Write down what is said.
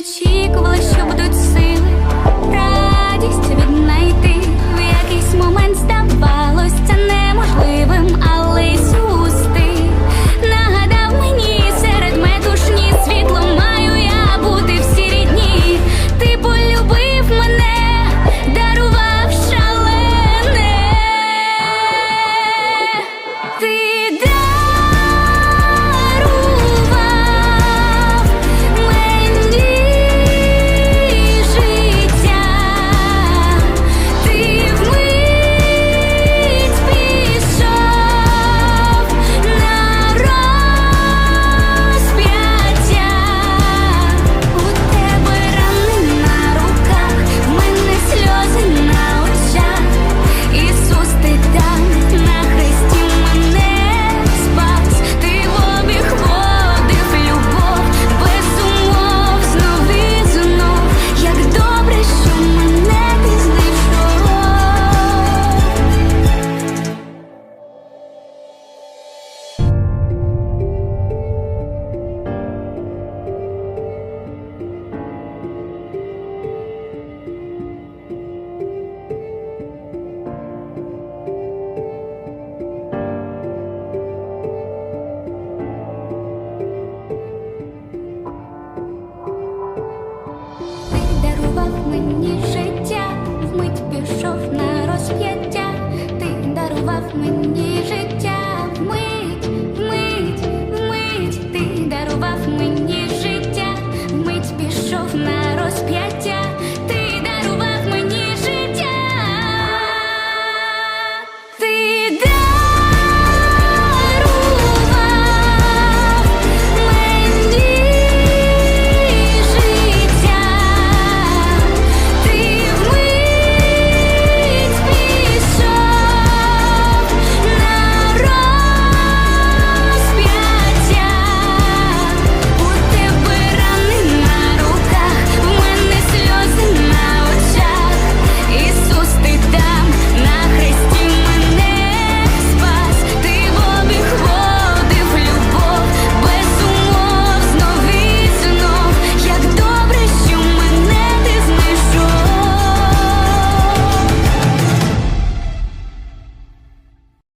очікували, що будуть сили. дарував мені життя, вмить пішов на розп'яття, ти дарував мені життя.